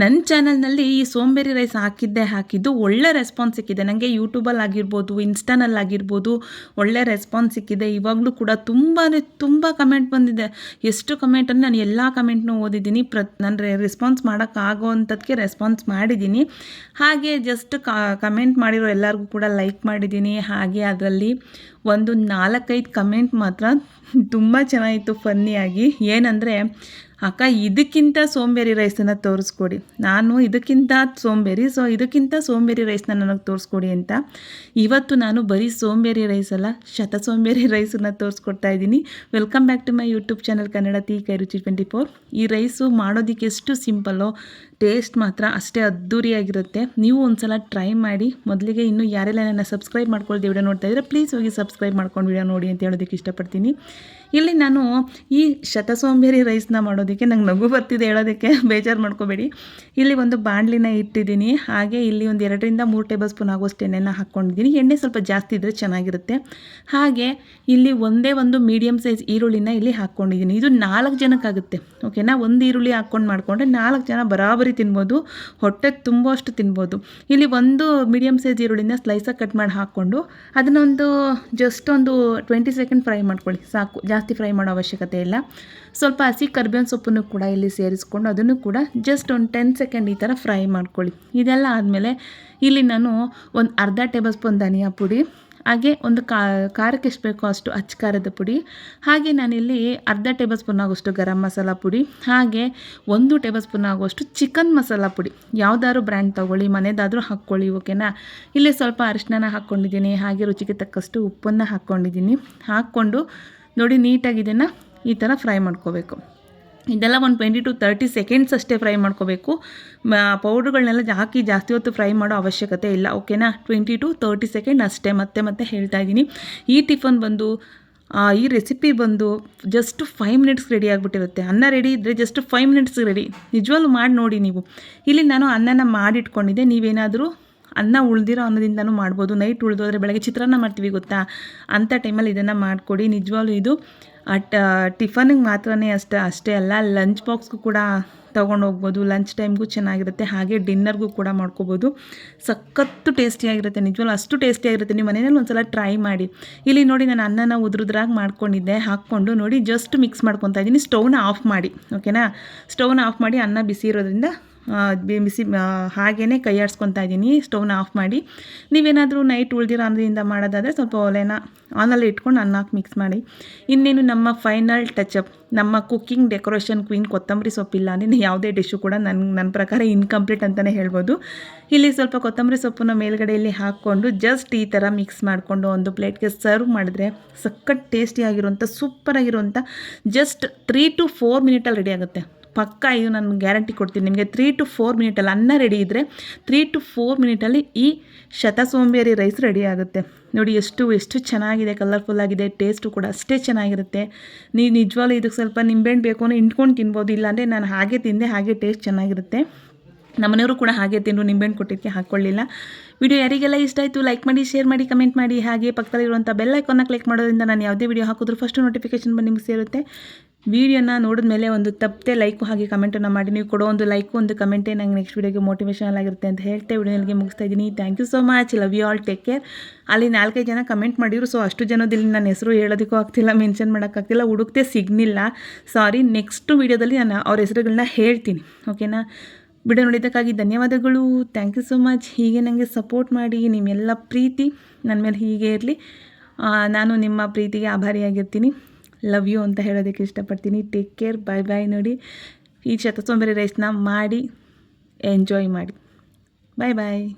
ನನ್ನ ಚಾನಲ್ನಲ್ಲಿ ಈ ಸೋಂಬೇರಿ ರೈಸ್ ಹಾಕಿದ್ದೆ, ಹಾಕಿದ್ದು ಒಳ್ಳೆ ರೆಸ್ಪಾನ್ಸ್ ಸಿಕ್ಕಿದೆ. ನನಗೆ ಯೂಟ್ಯೂಬಲ್ಲಿ ಆಗಿರ್ಬೋದು ಇನ್ಸ್ಟಾನಲ್ಲಿ ಆಗಿರ್ಬೋದು ಒಳ್ಳೆ ರೆಸ್ಪಾನ್ಸ್ ಸಿಕ್ಕಿದೆ. ಇವಾಗಲೂ ಕೂಡ ತುಂಬಾ ತುಂಬ ಕಮೆಂಟ್ ಬಂದಿದೆ. ಎಷ್ಟು ಕಮೆಂಟನ್ನು ನಾನು ಎಲ್ಲ ಕಮೆಂಟ್ನೂ ಓದಿದ್ದೀನಿ. ಪ್ರ ನನ್ನ ರೆಸ್ಪಾನ್ಸ್ ಮಾಡೋಕ್ಕಾಗೋ ಅಂಥದ್ದಕ್ಕೆ ರೆಸ್ಪಾನ್ಸ್ ಮಾಡಿದ್ದೀನಿ. ಹಾಗೆ ಜಸ್ಟ್ ಕಮೆಂಟ್ ಮಾಡಿರೋ ಎಲ್ಲರಿಗೂ ಕೂಡ ಲೈಕ್ ಮಾಡಿದ್ದೀನಿ. ಹಾಗೆ ಅದರಲ್ಲಿ ಒಂದು ನಾಲ್ಕೈದು ಕಮೆಂಟ್ ಮಾತ್ರ ತುಂಬ ಚೆನ್ನಾಗಿತ್ತು ಫನ್ನಿಯಾಗಿ. ಏನಂದರೆ, ಅಕ್ಕ, ಇದಕ್ಕಿಂತ ಸೋಂಬೇರಿ ರೈಸನ್ನು ತೋರಿಸ್ಕೊಡಿ. ನಾನು ಇದಕ್ಕಿಂತ ಸೋಂಬೇರಿ ಸೊ ಇದಕ್ಕಿಂತ ಸೋಂಬೇರಿ ರೈಸ್ನ ನನಗೆ ತೋರಿಸ್ಕೊಡಿ ಅಂತ. ಇವತ್ತು ನಾನು ಬರೀ ಸೋಂಬೇರಿ ರೈಸ್ ಅಲ್ಲ, ಶತ ಸೋಂಬೇರಿ ರೈಸನ್ನು ತೋರಿಸ್ಕೊಡ್ತಾ ಇದ್ದೀನಿ. Welcome back to my YouTube channel Kannada ತೀ ಕೈ ರುಚಿ ಟ್ವೆಂಟಿ ಫೋರ್ ಈ ರೈಸು ಮಾಡೋದಕ್ಕೆ ಎಷ್ಟು ಸಿಂಪಲ್ಲೋ, ಟೇಸ್ಟ್ ಮಾತ್ರ ಅಷ್ಟೇ ಅದ್ದೂರಿಯಾಗಿರುತ್ತೆ. ನೀವು ಒಂದು ಸಲ ಟ್ರೈ ಮಾಡಿ. ಮೊದಲಿಗೆ ಇನ್ನೂ ಯಾರೆಲ್ಲ ನನ್ನ ಸಬ್ಸ್ಕ್ರೈಬ್ ಮಾಡ್ಕೊಳ್ಳಿ ವಿಡಿಯೋ ನೋಡ್ತಾ ಇದ್ದರೆ ಪ್ಲೀಸ್ ಹೋಗಿ ಸಬ್ಸ್ಕ್ರೈಬ್ ಮಾಡ್ಕೊಂಡು ವಿಡಿಯೋ ನೋಡಿ ಅಂತ ಹೇಳೋದಕ್ಕೆ ಇಷ್ಟಪಡ್ತೀನಿ. ಇಲ್ಲಿ ನಾನು ಈ ಶತಸೋಂಬೇರಿ ರೈಸ್ನ ಮಾಡೋದಕ್ಕೆ ನಂಗೆ ನಗು ಬರ್ತಿದೆ ಹೇಳೋದಕ್ಕೆ. ಬೇಜಾರು ಮಾಡ್ಕೋಬೇಡಿ. ಇಲ್ಲಿ ಒಂದು ಬಾಣಲಿನ ಇಟ್ಟಿದ್ದೀನಿ. ಹಾಗೆ ಇಲ್ಲಿ ಒಂದು ಎರಡರಿಂದ ಮೂರು ಟೇಬಲ್ ಸ್ಪೂನ್ ಆಗೋಷ್ಟು ಎಣ್ಣೆನ ಹಾಕ್ಕೊಂಡಿದ್ದೀನಿ. ಎಣ್ಣೆ ಸ್ವಲ್ಪ ಜಾಸ್ತಿ ಇದ್ದರೆ ಚೆನ್ನಾಗಿರುತ್ತೆ. ಹಾಗೆ ಇಲ್ಲಿ ಒಂದೇ ಒಂದು ಮೀಡಿಯಮ್ ಸೈಜ್ ಈರುಳ್ಳಿನ ಇಲ್ಲಿ ಹಾಕ್ಕೊಂಡಿದ್ದೀನಿ. ಇದು ನಾಲ್ಕು ಜನಕ್ಕಾಗುತ್ತೆ. ಓಕೆನಾ ಒಂದು ಈರುಳ್ಳಿ ಹಾಕ್ಕೊಂಡು ಮಾಡಿಕೊಂಡ್ರೆ ನಾಲ್ಕು ಜನ ಬರಾಬರಿ ತಿನ್ಬೋದು. ಹೊಟ್ಟೆ ತುಂಬಷ್ಟು ತಿನ್ಬೋದು. ಇಲ್ಲಿ ಒಂದು ಮೀಡಿಯಮ್ ಸೈಜ್ ಈರುಳ್ಳಿನ ಸ್ಲೈಸಾಗಿ ಕಟ್ ಮಾಡಿ ಹಾಕ್ಕೊಂಡು ಅದನ್ನೊಂದು ಜಸ್ಟ್ ಒಂದು ಟ್ವೆಂಟಿ ಸೆಕೆಂಡ್ ಫ್ರೈ ಮಾಡ್ಕೊಳ್ಳಿ, ಸಾಕು. ಜಾಸ್ತಿ ಫ್ರೈ ಮಾಡೋ ಅವಶ್ಯಕತೆ ಇಲ್ಲ. ಸ್ವಲ್ಪ ಹಸಿ ಕರ್ಬೇವಿನ ಸೊಪ್ಪನ್ನು ಕೂಡ ಇಲ್ಲಿ ಸೇರಿಸ್ಕೊಂಡು ಅದನ್ನು ಕೂಡ ಜಸ್ಟ್ ಒಂದು ಟೆನ್ ಸೆಕೆಂಡ್ ಈ ಥರ ಫ್ರೈ ಮಾಡ್ಕೊಳ್ಳಿ. ಇದೆಲ್ಲ ಆದಮೇಲೆ ಇಲ್ಲಿ ನಾನು ಒಂದು ಅರ್ಧ ಟೇಬಲ್ ಸ್ಪೂನ್ ಧನಿಯಾ ಪುಡಿ ಹಾಗೆ ಒಂದು ಖಾರಕ್ಕೆ ಎಷ್ಟು ಬೇಕೋ ಅಷ್ಟು ಅಚ್ಚ ಖಾರದ ಪುಡಿ, ಹಾಗೆ ನಾನಿಲ್ಲಿ ಅರ್ಧ ಟೇಬಲ್ ಸ್ಪೂನ್ ಆಗೋಷ್ಟು ಗರಂ ಮಸಾಲ ಪುಡಿ, ಹಾಗೆ ಒಂದು ಟೇಬಲ್ ಸ್ಪೂನ್ ಆಗುವಷ್ಟು ಚಿಕನ್ ಮಸಾಲ ಪುಡಿ. ಯಾವುದಾದ್ರು ಬ್ರ್ಯಾಂಡ್ ತೊಗೊಳ್ಳಿ, ಮನೆದಾದರೂ ಹಾಕ್ಕೊಳ್ಳಿ, ಓಕೆನಾ? ಇಲ್ಲಿ ಸ್ವಲ್ಪ ಅರಿಶಿನ ಹಾಕ್ಕೊಂಡಿದ್ದೀನಿ, ಹಾಗೆ ರುಚಿಗೆ ತಕ್ಕಷ್ಟು ಉಪ್ಪನ್ನು ಹಾಕ್ಕೊಂಡಿದ್ದೀನಿ. ಹಾಕ್ಕೊಂಡು ನೋಡಿ ನೀಟಾಗಿ ಇದನ್ನು ಈ ಥರ ಫ್ರೈ ಮಾಡ್ಕೋಬೇಕು. ಇದೆಲ್ಲ ಒಂದು ಟ್ವೆಂಟಿ ಟು ತರ್ಟಿ ಸೆಕೆಂಡ್ಸ್ ಅಷ್ಟೇ ಫ್ರೈ ಮಾಡ್ಕೋಬೇಕು. ಪೌಡ್ರುಗಳನ್ನೆಲ್ಲ ಹಾಕಿ ಜಾಸ್ತಿ ಹೊತ್ತು ಫ್ರೈ ಮಾಡೋ ಅವಶ್ಯಕತೆ ಇಲ್ಲ. ಓಕೆನಾ ಟ್ವೆಂಟಿ ಟು ತರ್ಟಿ ಸೆಕೆಂಡ್ ಅಷ್ಟೇ ಮತ್ತೆ ಮತ್ತೆ ಹೇಳ್ತಾ ಇದ್ದೀನಿ. ಈ ಟಿಫನ್ ಬಂದು ಈ ರೆಸಿಪಿ ಬಂದು ಜಸ್ಟ್ ಫೈವ್ ಮಿನಿಟ್ಸ್ ರೆಡಿ ಆಗಿಬಿಟ್ಟಿರುತ್ತೆ. ಅನ್ನ ರೆಡಿ ಇದ್ದರೆ ಜಸ್ಟ್ ಫೈವ್ ಮಿನಿಟ್ಸ್ ರೆಡಿ ನಿಜವಾಗ್ಲೂ ಮಾಡಿ ನೋಡಿ ನೀವು. ಇಲ್ಲಿ ನಾನು ಅನ್ನನ ಮಾಡಿಟ್ಕೊಂಡಿದ್ದೆ. ನೀವೇನಾದರೂ ಅನ್ನ ಉಳಿದಿರೋ ಅನ್ನದಿಂದನೂ ಮಾಡ್ಬೋದು. ನೈಟ್ ಉಳಿದೋದ್ರೆ ಬೆಳಗ್ಗೆ ಚಿತ್ರಾನ್ನ ಮಾಡ್ತೀವಿ ಗೊತ್ತಾ? ಅಂಥ ಟೈಮಲ್ಲಿ ಇದನ್ನು ಮಾಡಿಕೊಡಿ. ನಿಜವಾಗ್ಲೂ ಇದು ಅಟ್ ಟಿಫನಿಗೆ ಮಾತ್ರನೇ ಅಷ್ಟೇ ಅಷ್ಟೇ ಅಲ್ಲ, ಲಂಚ್ ಬಾಕ್ಸ್ಗೂ ಕೂಡ ತೊಗೊಂಡು ಹೋಗ್ಬೋದು ಲಂಚ್ ಟೈಮ್ಗೂ ಚೆನ್ನಾಗಿರುತ್ತೆ, ಹಾಗೆ ಡಿನ್ನರ್ಗೂ ಕೂಡ ಮಾಡ್ಕೋಬೋದು. ಸಖತ್ತು ಟೇಸ್ಟಿಯಾಗಿರುತ್ತೆ ನಿಜವಲ್ಲ ಅಷ್ಟು ಟೇಸ್ಟಿಯಾಗಿರುತ್ತೆ. ನಿಮ್ಮ ಮನೆಯಲ್ಲಿ ಒಂದು ಸಲ ಟ್ರೈ ಮಾಡಿ. ಇಲ್ಲಿ ನೋಡಿ ನಾನು ಅನ್ನನ ಉದ್ರುದ್ರಾಗಿ ಮಾಡ್ಕೊಂಡಿದ್ದೆ, ಹಾಕ್ಕೊಂಡು ನೋಡಿ, ಜಸ್ಟ್ ಮಿಕ್ಸ್ ಮಾಡ್ಕೊತಾ ಇದ್ದೀನಿ. ಸ್ಟವ್ನ ಆಫ್ ಮಾಡಿ, ಓಕೆನಾ? ಸ್ಟವ್ನ ಆಫ್ ಮಾಡಿ ಅನ್ನ ಬಿಸಿ ಇರೋದ್ರಿಂದ ಬಿಸಿ ಹಾಗೇ ಕೈ ಆಡಿಸ್ಕೊತಾ ಇದ್ದೀನಿ, ಸ್ಟವ್ನ ಆಫ್ ಮಾಡಿ. ನೀವೇನಾದರೂ ನೈಟ್ ಉಳಿದಿರೋ ಅನ್ನದಿಂದ ಮಾಡೋದಾದರೆ ಸ್ವಲ್ಪ ಒಲೆನ ಆನಲ್ಲಿ ಇಟ್ಕೊಂಡು ಅನ್ನಕ್ಕೆ ಮಿಕ್ಸ್ ಮಾಡಿ. ಇನ್ನೇನು ನಮ್ಮ ಫೈನಲ್ ಟಚಪ್ ನಮ್ಮ ಕುಕ್ಕಿಂಗ್ ಡೆಕೋರೇಷನ್ ಕ್ವೀನ್ ಕೊತ್ತಂಬರಿ ಸೊಪ್ಪಿಲ್ಲ ಅಂದರೆ ಯಾವುದೇ ಡಿಶ್ಶು ಕೂಡ ನನ್ನ ನನ್ನ ಪ್ರಕಾರ ಇನ್ಕಂಪ್ಲೀಟ್ ಅಂತಲೇ ಹೇಳ್ಬೋದು. ಇಲ್ಲಿ ಸ್ವಲ್ಪ ಕೊತ್ತಂಬರಿ ಸೊಪ್ಪನ್ನು ಮೇಲ್ಗಡೆಯಲ್ಲಿ ಹಾಕ್ಕೊಂಡು ಜಸ್ಟ್ ಈ ಥರ ಮಿಕ್ಸ್ ಮಾಡಿಕೊಂಡು ಒಂದು ಪ್ಲೇಟ್ಗೆ ಸರ್ವ್ ಮಾಡಿದ್ರೆ ಸಖತ್ ಟೇಸ್ಟಿಯಾಗಿರುವಂಥ ಸೂಪರಾಗಿರುವಂಥ ಜಸ್ಟ್ ತ್ರೀ ಟು ಫೋರ್ ಮಿನಿಟಲ್ಲಿ ರೆಡಿ ಆಗುತ್ತೆ. ಪಕ್ಕ ಇದು ನಾನು ಗ್ಯಾರಂಟಿ ಕೊಡ್ತೀನಿ. ನಿಮಗೆ ತ್ರೀ ಟು ಫೋರ್ ಮಿನಿಟಲ್ಲಿ ಅನ್ನ ರೆಡಿ ಇದ್ದರೆ ತ್ರೀ ಟು ಫೋರ್ ಮಿನಿಟಲ್ಲಿ ಈ ಶತ ಸೋಂಬೇರಿ ರೈಸ್ ರೆಡಿ ಆಗುತ್ತೆ. ನೋಡಿ ಎಷ್ಟು ಎಷ್ಟು ಚೆನ್ನಾಗಿದೆ ಕಲರ್ಫುಲ್ ಆಗಿದೆ ಟೇಸ್ಟು ಕೂಡ ಅಷ್ಟೇ ಚೆನ್ನಾಗಿರುತ್ತೆ. ನೀವು ನಿಜವಾಗ್ಲೂ ಇದಕ್ಕೆ ಸ್ವಲ್ಪ ನಿಂಬೆಹಣ್ಣು ಬೇಕು ಅಂದರೆ ಇಂಟ್ಕೊಂಡು ತಿನ್ಬೋದು, ಇಲ್ಲಾಂದರೆ ನಾನು ಹಾಗೆ ತಿಂದೆ, ಹಾಗೆ ಟೇಸ್ಟ್ ಚೆನ್ನಾಗಿರುತ್ತೆ. ನಮ್ಮನೆಯವರು ಕೂಡ ಹಾಗೆ ತಿಂದು ನಿಂಬೆಹಣ್ಣು ಕೊಟ್ಟಿದ್ದಕ್ಕೆ ಹಾಕ್ಕೊಳ್ಳಿಲ್ಲ ವಿಡಿಯೋ ಯಾರಿಗೆಲ್ಲ ಇಷ್ಟ ಆಯಿತು ಲೈಕ್ ಮಾಡಿ ಶೇರ್ ಮಾಡಿ ಕಮೆಂಟ್ ಮಾಡಿ, ಹಾಗೆ ಪಕ್ಕದಲ್ಲಿರುವಂಥ ಬೆಲ್ ಐಕಾನ್ನ ಕ್ಲಿಕ್ ಮಾಡೋದ್ರಿಂದ ನಾನು ಯಾವುದೇ ವಿಡಿಯೋ ಹಾಕಿದ್ರು ಫಸ್ಟ್ ನೋಟಿಫಿಕೇಶನ್ ಬಂದು ನಿಮಗೆ ಸೇರುತ್ತೆ. ವೀಡಿಯೋನ ನೋಡಿದ ಮೇಲೆ ಒಂದು ತಪ್ಪದೆ ಲೈಕು ಹಾಗೆ ಕಮೆಂಟನ್ನು ಮಾಡಿ, ನೀವು ಕೊಡೋ ಒಂದು ಲೈಕು, ಒಂದು ಕಮೆಂಟೇ ನಂಗೆ ನೆಕ್ಸ್ಟ್ ವೀಡಿಯೋಗೆ ಮೋಟಿವೇಶನಲ್ ಆಗಿರುತ್ತೆ ಅಂತ ಹೇಳ್ತಾ. ವಿಡಿಯೋನಿಗೆ ಮುಗಿಸ್ತಾ ಇದ್ದೀನಿ. Thank you so much love you all take care ಅಲ್ಲಿ ನಾಲ್ಕೈದು ಜನ ಕಮೆಂಟ್ ಮಾಡಿದ್ರು. ಸೊ ಅಷ್ಟು ಜನದಲ್ಲಿ ನನ್ನ ಹೆಸರು ಹೇಳೋದಕ್ಕೂ ಆಗ್ತಿಲ್ಲ ಮೆನ್ಷನ್ ಮಾಡೋಕ್ಕಾಗ್ತಿಲ್ಲ ಹುಡುಕ್ತೆ ಸಿಗ್ನಿಲ್ಲ. ಸಾರಿ ನೆಕ್ಸ್ಟ್ ವೀಡಿಯೋದಲ್ಲಿ ನಾನು ಅವ್ರ ಹೆಸರುಗಳನ್ನ ಹೇಳ್ತೀನಿ. ಓಕೆನಾ ವಿಡಿಯೋ ನೋಡಿದ್ದಕ್ಕಾಗಿ ಧನ್ಯವಾದಗಳು. ಥ್ಯಾಂಕ್ ಯು ಸೊ ಮಚ್ ಹೀಗೆ ನನಗೆ ಸಪೋರ್ಟ್ ಮಾಡಿ ನಿಮ್ಮೆಲ್ಲ ಪ್ರೀತಿ. ನನ್ನ ಮೇಲೆ ಹೀಗೆ ಇರಲಿ. ನಾನು ನಿಮ್ಮ ಪ್ರೀತಿಗೆ ಆಭಾರಿಯಾಗಿರ್ತೀನಿ. ಲವ್ ಯು ಅಂತ ಹೇಳೋದಕ್ಕೆ ಇಷ್ಟಪಡ್ತೀನಿ. ಟೇಕ್ ಕೇರ್ ಬಾಯ್ ಬಾಯ್ ನೋಡಿ. ಈ ಶತಸೋಂಬರಿ ರೈಸ್ನ ಮಾಡಿ ಎಂಜಾಯ್ ಮಾಡಿ. ಬಾಯ್ ಬಾಯ್